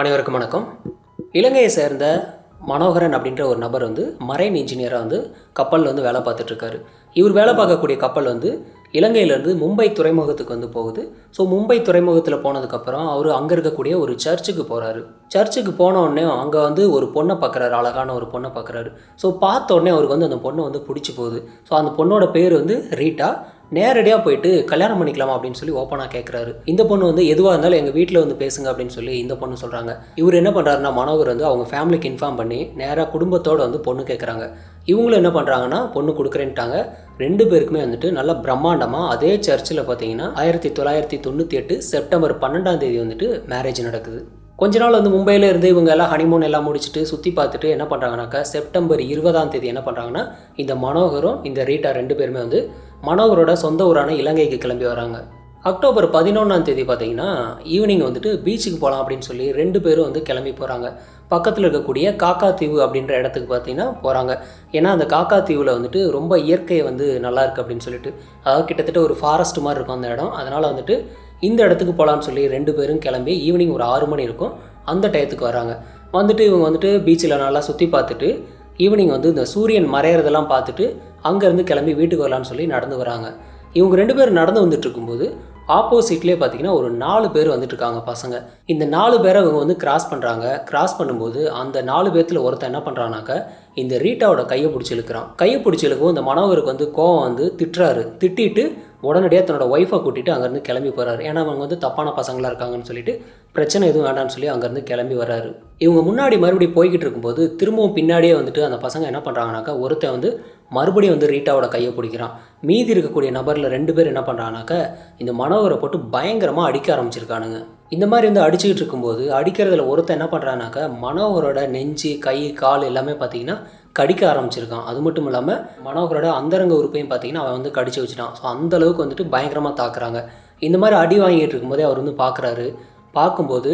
அனைவருக்கும் வணக்கம். இலங்கையை சேர்ந்த மனோகரன் அப்படின்ற ஒரு நபர் வந்து மரைன் இன்ஜினியராக வந்து கப்பலில் வந்து வேலை பார்த்துட்ருக்காரு இவர் வேலை பார்க்கக்கூடிய கப்பல் வந்து இலங்கையிலேருந்து மும்பை துறைமுகத்துக்கு வந்து போகுது. ஸோ மும்பை துறைமுகத்தில் போனதுக்கப்புறம் அவர் அங்கே இருக்கக்கூடிய ஒரு சர்ச்சுக்கு போகிறாரு சர்ச்சுக்கு போனோடனே அங்கே வந்து ஒரு பொண்ணை பார்க்குறாரு அழகான ஒரு பொண்ணை பார்க்குறாரு ஸோ பார்த்த உடனே அவருக்கு வந்து அந்த பொண்ணை வந்து பிடிச்சி போகுது. ஸோ அந்த பொண்ணோட பேர் வந்து ரீட்டா. நேரடியாக போயிட்டு கல்யாணம் பண்ணிக்கலாமா அப்படின்னு சொல்லி ஓப்பனாக கேட்குறாரு இந்த பொண்ணு வந்து எதுவாக இருந்தாலும் எங்கள் வீட்டில் வந்து பேசுங்க அப்படின்னு சொல்லி இந்த பொண்ணு சொல்கிறாங்க இவர் என்ன பண்ணுறாருன்னா மனோகர் வந்து அவங்க ஃபேமிலிக்கு இன்ஃபார்ம் பண்ணி நேராக குடும்பத்தோடு வந்து பொண்ணு கேட்குறாங்க இவங்களும் என்ன பண்ணுறாங்கன்னா பொண்ணு கொடுக்குறேன்ட்டாங்க. ரெண்டு பேருக்குமே வந்துட்டு நல்ல பிரம்மாண்டமாக அதே சர்ச்சில் பார்த்தீங்கன்னா ஆயிரத்தி தொள்ளாயிரத்தி தொண்ணூற்றி எட்டு செப்டம்பர் பன்னெண்டாம் தேதி வந்துட்டு மேரேஜ் நடக்குது. கொஞ்ச நாள் வந்து மும்பையில் இருந்து இவங்க எல்லாம் ஹனிமூன் எல்லாம் முடிச்சுட்டு சுற்றி பார்த்துட்டு என்ன பண்ணுறாங்கனாக்கா செப்டம்பர் இருபதாம் தேதி என்ன பண்ணுறாங்கன்னா இந்த மனோகரும் இந்த ரீட்டா ரெண்டு பேருமே வந்து மனோகரோட சொந்த ஊரான இலங்கைக்கு கிளம்பி வராங்க. அக்டோபர் பதினொன்றாம் தேதி பார்த்தீங்கன்னா ஈவினிங் வந்துட்டு பீச்சுக்கு போகலாம் அப்படின்னு சொல்லி ரெண்டு பேரும் வந்து கிளம்பி போகிறாங்க பக்கத்தில் இருக்கக்கூடிய காக்கா தீவு அப்படின்ற இடத்துக்கு பார்த்தீங்கன்னா போகிறாங்க ஏன்னா அந்த காக்கா தீவில் வந்துட்டு ரொம்ப இயற்கை வந்து நல்லா இருக்குது அப்படின்னு சொல்லிட்டு அதாவது கிட்டத்தட்ட ஒரு ஃபாரஸ்ட் மாதிரி இருக்கும் அந்த இடம். அதனால் வந்துட்டு இந்த இடத்துக்கு போகலான்னு சொல்லி ரெண்டு பேரும் கிளம்பி ஈவினிங் ஒரு ஆறு மணி இருக்கும். அந்த டயத்துக்கு வராங்க. வந்துட்டு இவங்க வந்துட்டு பீச்சில் நல்லா சுற்றி பார்த்துட்டு ஈவினிங் வந்து இந்த சூரியன் மறையிறதெல்லாம் பார்த்துட்டு அங்கேருந்து கிளம்பி வீட்டுக்கு வரலான்னு சொல்லி நடந்து வராங்க. இவங்க ரெண்டு பேரும் நடந்து வந்துட்டு இருக்கும்போது ஆப்போசிட்லேயே பார்த்தீங்கன்னா ஒரு நாலு பேர் வந்துட்டு இருக்காங்க பசங்க. இந்த நாலு பேரை அவங்க வந்து கிராஸ் பண்ணுறாங்க கிராஸ் பண்ணும்போது அந்த நாலு பேர்த்தில் ஒருத்தன் என்ன பண்ணுறானாக்கா இந்த ரீட்டாவோட கையை பிடிச்சி இழுக்கிறான். கையை பிடிச்சி இழுக்கவும் இந்த மனோகருக்கு வந்து கோவம் வந்து திட்டுறாரு. திட்டிட்டு உடனடியாக தன்னோட ஒய்ஃபை கூட்டிட்டு அங்கேருந்து கிளம்பி போகிறாரு ஏன்னா அவங்க வந்து தப்பான பசங்களாக இருக்காங்கன்னு சொல்லிட்டு பிரச்சனை எதுவும் வேண்டாம்னு சொல்லி அங்கேருந்து கிளம்பி வராரு இவங்க முன்னாடி மறுபடியும் போய்கிட்டு இருக்கும்போது திரும்பவும் பின்னாடியே வந்துட்டு அந்த பசங்க என்ன பண்ணுறாங்கனாக்கா ஒருத்தன் வந்து மறுபடியும் வந்து ரீட்டாவோட கையை பிடிக்கிறான். மீதி இருக்கக்கூடிய நபரில் ரெண்டு பேர் என்ன பண்ணுறானாக்க இந்த மனோகரை போட்டு பயங்கரமாக அடிக்க ஆரம்பிச்சிருக்கானுங்க. இந்த மாதிரி வந்து அடிச்சுக்கிட்டு இருக்கும்போது அடிக்கிறதுல ஒருத்தன் என்ன பண்ணுறானாக்கா மனோகரோட நெஞ்சு கை கால் எல்லாமே பார்த்தீங்கன்னா கடிக்க ஆரம்பிச்சிருக்கான். அது மட்டும் இல்லாமல் மனோகரோட அந்தரங்க உறுப்பையும் பார்த்தீங்கன்னா அவன் வந்து கடிச்சு வச்சுட்டான். ஸோ அந்த அளவுக்கு வந்துட்டு பயங்கரமாக தாக்குறாங்க. இந்த மாதிரி அடி வாங்கிட்டு இருக்கும்போதே அவர் வந்து பார்க்குறாரு பார்க்கும்போது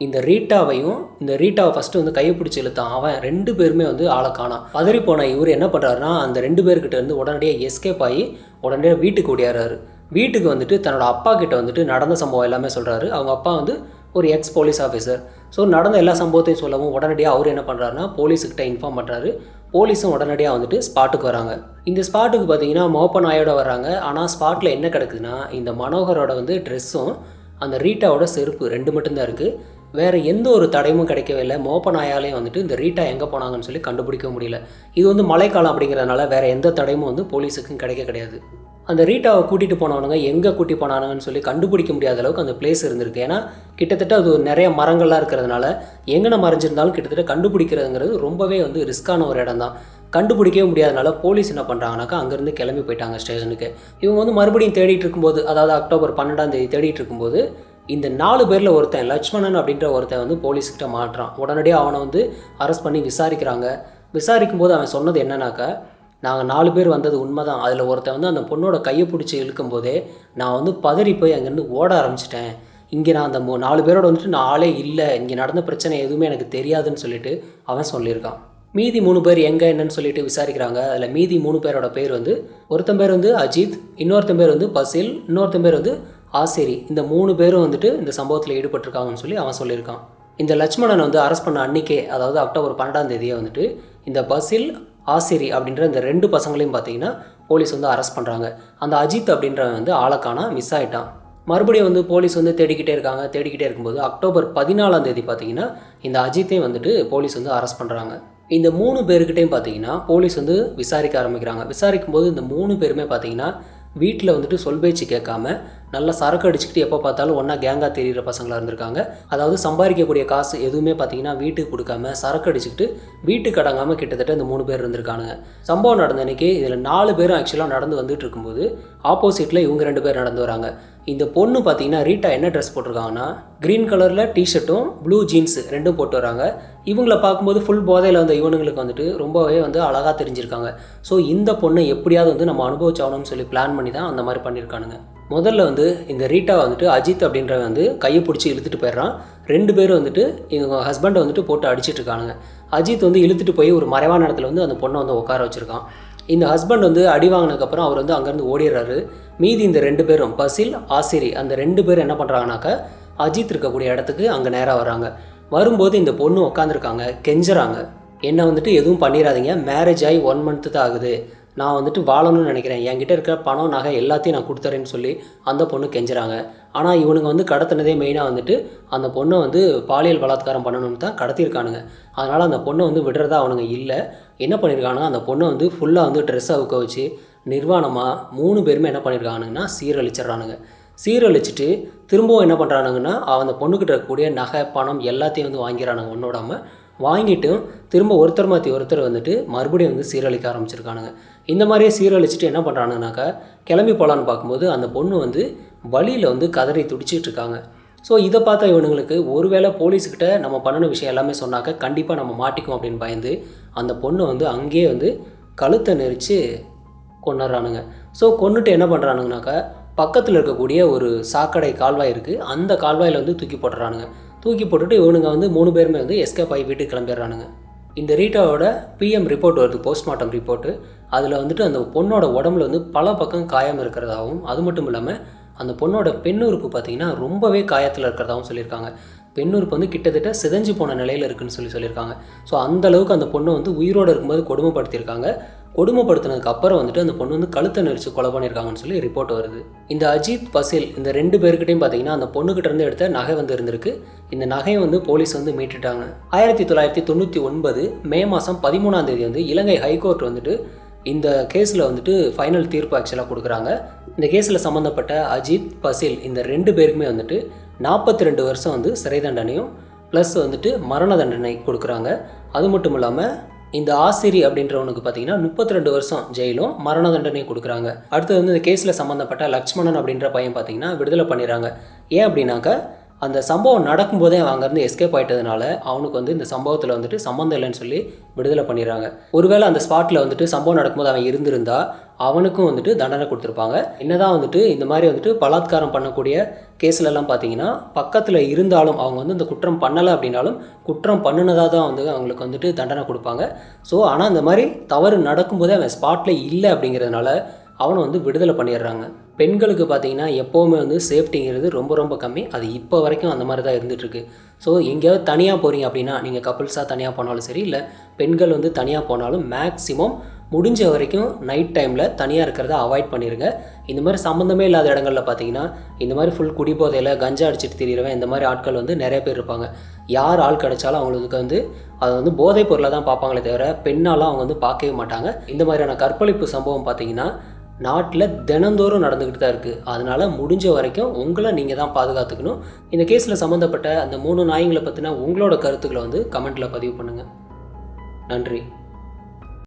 இந்த ரீட்டாவையும் இந்த ரீட்டாவை ஃபஸ்ட்டு வந்து கையை பிடிச்சி இழுத்தான். அவன் ரெண்டு பேருமே வந்து ஆளை காணான். பதறி போன இவர் என்ன பண்ணுறாருன்னா அந்த ரெண்டு பேர்கிட்ட இருந்து உடனடியாக எஸ்கேப் ஆகி உடனடியாக வீட்டுக்கு ஓடியாராரு வீட்டுக்கு வந்துட்டு தன்னோட அப்பா கிட்ட வந்துட்டு நடந்த சம்பவம் எல்லாமே சொல்கிறாரு அவங்க அப்பா வந்து ஒரு எக்ஸ் போலீஸ் ஆஃபீஸர் ஸோ நடந்த எல்லா சம்பவத்தையும் சொல்லவும் உடனடியாக அவர் என்ன பண்ணுறாருன்னா போலீஸுக்கிட்ட இன்ஃபார்ம் பண்ணுறாரு போலீஸும் உடனடியாக வந்துட்டு ஸ்பாட்டுக்கு வராங்க. இந்த ஸ்பாட்டுக்கு பார்த்தீங்கன்னா மோப்ப நாயோட வராங்க ஆனால் ஸ்பாட்டில் என்ன கிடக்குதுன்னா இந்த மனோகரோட வந்து ட்ரெஸ்ஸும் அந்த ரீட்டாவோட செருப்பு ரெண்டு மட்டும்தான் இருக்குது வேறு எந்த ஒரு தடையும் கிடைக்கவே இல்லை. மோப்ப நாயாலையும் வந்துட்டு இந்த ரீட்டா எங்கே போனாங்கன்னு சொல்லி கண்டுபிடிக்க முடியல. இது வந்து மழைக்காலம் அப்படிங்கிறதுனால வேறு எந்த தடையும் வந்து போலீஸுக்கும் கிடைக்க கிடையாது. அந்த ரீட்டாவை கூட்டிகிட்டு போனவனுங்க எங்கே கூட்டி போனானுங்கன்னு சொல்லி கண்டுபிடிக்க முடியாத அளவுக்கு அந்த பிளேஸ் இருந்திருக்கு. ஏன்னா கிட்டத்தட்ட அது நிறைய மரங்கள்லாம் இருக்கிறதுனால எங்கன மறைஞ்சிருந்தாலும் கிட்டத்தட்ட கண்டுபிடிக்கிறதுங்கிறது ரொம்பவே வந்து ரிஸ்க்கான ஒரு இடம் தான் கண்டுபிடிக்கவே முடியாதனால போலீஸ் என்ன பண்ணுறாங்கனாக்கா அங்கேருந்து கிளம்பி போயிட்டாங்க ஸ்டேஷனுக்கு. இவங்க வந்து மறுபடியும் தேடிட்டு இருக்கும்போது அதாவது அக்டோபர் பன்னெண்டாம் தேதி தேடிட்டு இருக்கும்போது இந்த நாலு பேரில் ஒருத்தன் லட்சுமணன் அப்படின்ற ஒருத்தன் வந்து போலீஸ்கிட்ட மாட்டுறான். உடனடியாக அவனை வந்து அரெஸ்ட் பண்ணி விசாரிக்கிறாங்க. விசாரிக்கும் போது அவன் சொன்னது என்னன்னாக்கா நாங்கள் நாலு பேர் வந்தது உண்மைதான். அதில் ஒருத்தன் வந்து அந்த பொண்ணோட கையை பிடிச்சி இழுக்கும் போதே நான் வந்து பதறி போய் அங்கேருந்து ஓட ஆரம்பிச்சிட்டேன். இங்கே நான் அந்த மூ- நாலு பேரோட வந்துட்டு நான் ஆளே இல்லை. இங்கே நடந்த பிரச்சனை எதுவுமே எனக்கு தெரியாதுன்னு சொல்லிட்டு அவன் சொல்லியிருக்கான். மீதி மூணு பேர் எங்கே என்னன்னு சொல்லிட்டு விசாரிக்கிறாங்க. அதில் மீதி மூணு பேரோட பேர் வந்து ஒருத்தன் பேர் வந்து அஜித் இன்னொருத்தன் பேர் வந்து பசில் இன்னொருத்தன் பேர் வந்து ஆசிரி இந்த மூணு பேரும் வந்துட்டு இந்த சம்பவத்தில் ஈடுபட்டிருக்காங்கன்னு சொல்லி அவன் சொல்லியிருக்கான். இந்த லட்சுமணன் வந்து அரெஸ்ட் பண்ண அன்னிக்கே அதாவது அக்டோபர் பன்னெண்டாம் தேதியே வந்துட்டு இந்த பஸ்ஸில் ஆசிரி அப்படின்ற இந்த ரெண்டு பசங்களையும் பார்த்தீங்கன்னா போலீஸ் வந்து அரெஸ்ட் பண்ணுறாங்க அந்த அஜித் அப்படின்றவன் வந்து ஆளக்கானா மிஸ் ஆகிட்டான் மறுபடியும் வந்து போலீஸ் வந்து தேடிக்கிட்டே இருக்காங்க. தேடிக்கிட்டே இருக்கும்போது அக்டோபர் பதினாலாம் தேதி பார்த்தீங்கன்னா இந்த அஜித்தையும் வந்துட்டு போலீஸ் வந்து அரெஸ்ட் பண்ணுறாங்க இந்த மூணு பேருக்கிட்டையும் பார்த்தீங்கன்னா போலீஸ் வந்து விசாரிக்க ஆரம்பிக்கிறாங்க. விசாரிக்கும் போது இந்த மூணு பேருமே பார்த்தீங்கன்னா வீட்டில் வந்துட்டு சொல் பேச்சு கேட்காம நல்லா சரக்கு அடிச்சுக்கிட்டு எப்போ பார்த்தாலும் ஒன்றா கேங்காக தெரிகிற பசங்களாக இருந்திருக்காங்க. அதாவது சம்பாதிக்கக்கூடிய காசு எதுவுமே பார்த்தீங்கன்னா வீட்டுக்கு கொடுக்காம சரக்கு அடிச்சுக்கிட்டு வீட்டுக்கு அடங்காமல் கிட்டத்தட்ட இந்த மூணு பேர் இருந்திருக்கானுங்க. சம்பவம் நடந்த அன்றைக்கி இதில் நாலு பேரும் ஆக்சுவலாக நடந்து வந்துட்டு இருக்கும்போது ஆப்போசிட்டில் இவங்க ரெண்டு பேர் நடந்து வராங்க. இந்த பொண்ணு பார்த்தீங்கன்னா ரீட்டா என்ன ட்ரெஸ் போட்டிருக்காங்கன்னா க்ரீன் கலரில் டிஷர்ட்டும் ப்ளூ ஜீன்ஸ் ரெண்டும் போட்டு வராங்க. இவங்கள பார்க்கும்போது ஃபுல் போதையில் வந்த இவனுங்களுக்கு வந்துட்டு ரொம்பவே வந்து அழகாக தெரிஞ்சிருக்காங்க. ஸோ இந்த பொண்ணை எப்படியாவது வந்து நம்ம அனுபவிச்சாகணும்னு சொல்லி பிளான் பண்ணி தான் அந்த மாதிரி பண்ணியிருக்கானுங்க முதல்ல வந்து இந்த ரீட்டா வந்துட்டு அஜித் அப்படின்றவன் வந்து கையை பிடிச்சி இழுத்துட்டு போயிடுறான். ரெண்டு பேரும் வந்துட்டு இவங்க ஹஸ்பண்டை வந்துட்டு போட்டு அடிச்சிட்டு இருக்கானுங்க. அஜித் வந்து இழுத்துட்டு போய் ஒரு மறைவான இடத்துல வந்து அந்த பொண்ணை வந்து உட்கார வச்சுருக்கான். இந்த ஹஸ்பண்ட் வந்து அடி வாங்கினதுக்கப்புறம் அவர் வந்து அங்கேருந்து ஓடிடுறாரு. மீதி இந்த ரெண்டு பேரும் பசில் ஆசிரி அந்த ரெண்டு பேரும் என்ன பண்ணுறாங்கனாக்கா அஜித் இருக்கக்கூடிய இடத்துக்கு அங்கே நேராக வராங்க. வரும்போது இந்த பொண்ணு உட்காந்துருக்காங்க கெஞ்சுறாங்க. என்ன வந்துட்டு எதுவும் பண்ணிடாதீங்க மேரேஜ் ஆகி ஒன் மந்த்து தான் ஆகுது. நான் வந்துட்டு வாழணும்னு நினைக்கிறேன். என்கிட்ட இருக்கிற பணம் நகை எல்லாத்தையும் நான் கொடுத்துறேன்னு சொல்லி அந்த பொண்ணு கெஞ்சுறாங்க. ஆனால் இவனுங்க வந்து கடத்தினதே மெயினாக வந்துட்டு அந்த பொண்ணை வந்து பாலியல் பலாத்காரம் பண்ணணும்னு தான் கடத்தியிருக்கானுங்க. அதனால் அந்த பொண்ணை வந்து விடுறதா அவனுங்க இல்லை. என்ன பண்ணியிருக்கானுங்க? அந்த பொண்ணை வந்து ஃபுல்லாக வந்து ட்ரெஸ் அவுக்க வச்சு நிர்வாணமாக மூணு பேருமே என்ன பண்ணியிருக்கானுங்கன்னா சீரழிச்சிட்றானுங்க. சீரழிச்சிட்டு திரும்பவும் என்ன பண்ணுறானுங்கன்னா அந்த பொண்ணுக்கிட்ட இருக்கக்கூடிய நகை பணம் எல்லாத்தையும் வந்து வாங்கிறானுங்க ஒன்றோடாமல் வாங்கிட்டு திரும்ப ஒருத்தர் மாற்றி ஒருத்தர் வந்துட்டு மறுபடியும் வந்து சீரழிக்க ஆரம்பிச்சிருக்கானுங்க. இந்த மாதிரியே சீரழிச்சிட்டு என்ன பண்ணுறானுங்கனாக்கா கிளம்பி போகலான்னு பார்க்கும்போது அந்த பொண்ணு வந்து வழியில் வந்து கதறி துடிச்சிட்டு இருக்காங்க. ஸோ இதை பார்த்த இவனுங்களுக்கு ஒருவேளை போலீஸ்கிட்ட நம்ம பண்ணின விஷயம் எல்லாமே சொன்னாக்க கண்டிப்பாக நம்ம மாட்டிக்கும் அப்படின்னு பயந்து அந்த பொண்ணை வந்து அங்கேயே வந்து கழுத்தை நெரிச்சு கொண்டுறானுங்க ஸோ கொண்டுட்டு என்ன பண்ணுறானுங்கனாக்கா பக்கத்தில் இருக்கக்கூடிய ஒரு சாக்கடை கால்வாய் இருக்குது அந்த கால்வாயில் வந்து தூக்கி போட்டுறானுங்க. தூக்கி போட்டுட்டு இவனுங்க வந்து மூணு பேருமே வந்து எஸ்கேப் ஆகி வீட்டுக்கு கிளம்பிடுறானுங்க. இந்த ரீட்டாவோட பிஎம் ரிப்போர்ட் வருது போஸ்ட்மார்ட்டம் ரிப்போர்ட்டு அதில் வந்துட்டு அந்த பொண்ணோட உடம்புல வந்து பல பக்கம் காயம் இருக்கிறதாகவும் அது மட்டும் இல்லாமல் அந்த பொண்ணோட பெண்ணுறுப்பு பார்த்தீங்கன்னா ரொம்பவே காயத்தில் இருக்கிறதாகவும் சொல்லியிருக்காங்க. பெண்ணுறுப்பு வந்து கிட்டத்தட்ட சிதைஞ்சு போன நிலையில் இருக்குன்னு சொல்லி சொல்லியிருக்காங்க. ஸோ அந்த அளவுக்கு அந்த பொண்ணை வந்து உயிரோடு இருக்கும்போது கொடுமைப்படுத்தியிருக்காங்க. கொடுமைப்படுத்தினதுக்கு அப்புறம் வந்துட்டு அந்த பொண்ணு வந்து கழுத்தை நெரிச்சு கொலை பண்ணியிருக்காங்கன்னு சொல்லி ரிப்போர்ட் வருது. இந்த அஜித் பசில் இந்த ரெண்டு பேருக்கிட்டையும் பார்த்தீங்கன்னா அந்த பொண்ணுகிட்ட இருந்து எடுத்த நகை வந்து இருந்திருக்கு. இந்த நகையை வந்து போலீஸ் வந்து மீட்டுட்டாங்க. ஆயிரத்தி தொள்ளாயிரத்தி தொண்ணூற்றி ஒன்பது மே மாதம் பதிமூணாம் தேதி வந்து இலங்கை ஹைகோர்ட் வந்துட்டு இந்த கேஸில் வந்துட்டு ஃபைனல் தீர்ப்பு ஆக்சுவலாக கொடுக்குறாங்க. இந்த கேஸில் சம்மந்தப்பட்ட அஜித் பசில் இந்த ரெண்டு பேருக்குமே வந்துட்டு நாற்பத்தி ரெண்டு வருஷம் வந்து சிறை தண்டனையும் ப்ளஸ் வந்துட்டு மரண தண்டனை கொடுக்குறாங்க. அது மட்டும் இல்லாமல் இந்த ஆசிரி அப்படின்றவனுக்கு பார்த்தீங்கன்னா முப்பத்தி ரெண்டு வருஷம் ஜெயிலும் மரண தண்டனையும் கொடுக்குறாங்க. அடுத்து வந்து இந்த கேஸில் சம்மந்தப்பட்ட லக்ஷ்மணன் அப்படின்ற பையன் பார்த்தீங்கன்னா விடுதலை பண்ணிடுறாங்க. ஏன் அப்படின்னாக்கா அந்த சம்பவம் நடக்கும்போதே அவன் அங்கேருந்து எஸ்கேப் ஆயிட்டதுனால அவனுக்கு வந்து இந்த சம்பவத்தில் வந்துட்டு சம்மந்தம் இல்லைன்னு சொல்லி விடுதலை பண்ணிடுறாங்க. ஒருவேளை அந்த ஸ்பாட்டில் வந்துட்டு சம்பவம் நடக்கும்போது அவன் இருந்திருந்தா அவனுக்கும் வந்துட்டு தண்டனை கொடுத்துருப்பாங்க. என்னதான் வந்துட்டு இந்த மாதிரி வந்துட்டு பலாத்காரம் பண்ணக்கூடிய கேஸ்லலாம் பார்த்தீங்கன்னா பக்கத்தில் இருந்தாலும் அவங்க வந்து இந்த குற்றம் பண்ணலை அப்படின்னாலும் குற்றம் பண்ணினதாக தான் வந்து அவங்களுக்கு வந்துட்டு தண்டனை கொடுப்பாங்க. ஸோ ஆனால் இந்த மாதிரி தவறு நடக்கும்போதே அவன் ஸ்பாட்டில் இல்லை அப்படிங்கிறதுனால அவனை வந்து விடுதலை பண்ணிடுறாங்க. பெண்களுக்கு பார்த்தீங்கன்னா எப்போவுமே வந்து சேஃப்டிங்கிறது ரொம்ப ரொம்ப கம்மி. அது இப்போ வரைக்கும் அந்த மாதிரி தான் இருந்துகிட்ருக்கு. ஸோ எங்கேயாவது தனியாக போகிறீங்க அப்படின்னா நீங்கள் கப்புள்ஸாக தனியாக போனாலும் சரி இல்லை பெண்கள் வந்து தனியாக போனாலும் மேக்ஸிமம் முடிஞ்ச வரைக்கும் நைட் டைமில் தனியாக இருக்கிறத அவாய்ட் பண்ணிடுங்க இந்த மாதிரி சம்மந்தமே இல்லாத இடங்களில் பார்த்தீங்கன்னா இந்த மாதிரி ஃபுல் குடிபோதையில் கஞ்சா அடிச்சிட்டு திரியிறவன் இந்த மாதிரி ஆட்கள் வந்து நிறைய பேர் இருப்பாங்க. யார் ஆள் கிடைச்சாலும் அவங்களுக்கு வந்து அதை வந்து போதைப் பொருளை தான் பார்ப்பாங்களே தவிர பெண்ணாலாம் அவங்க வந்து பார்க்கவே மாட்டாங்க. இந்த மாதிரியான கற்பழிப்பு சம்பவம் பார்த்தீங்கன்னா நாட்டில் தினந்தோறும் நடந்துக்கிட்டு தான் இருக்குது அதனால் முடிஞ்ச வரைக்கும் உங்களை நீங்கள் தான் பாதுகாத்துக்கணும். இந்த கேஸில் சம்மந்தப்பட்ட அந்த மூணு நாயங்களை பற்றின உங்களோட கருத்துக்களை வந்து கமெண்ட்டில் பதிவு பண்ணுங்கள் நன்றி.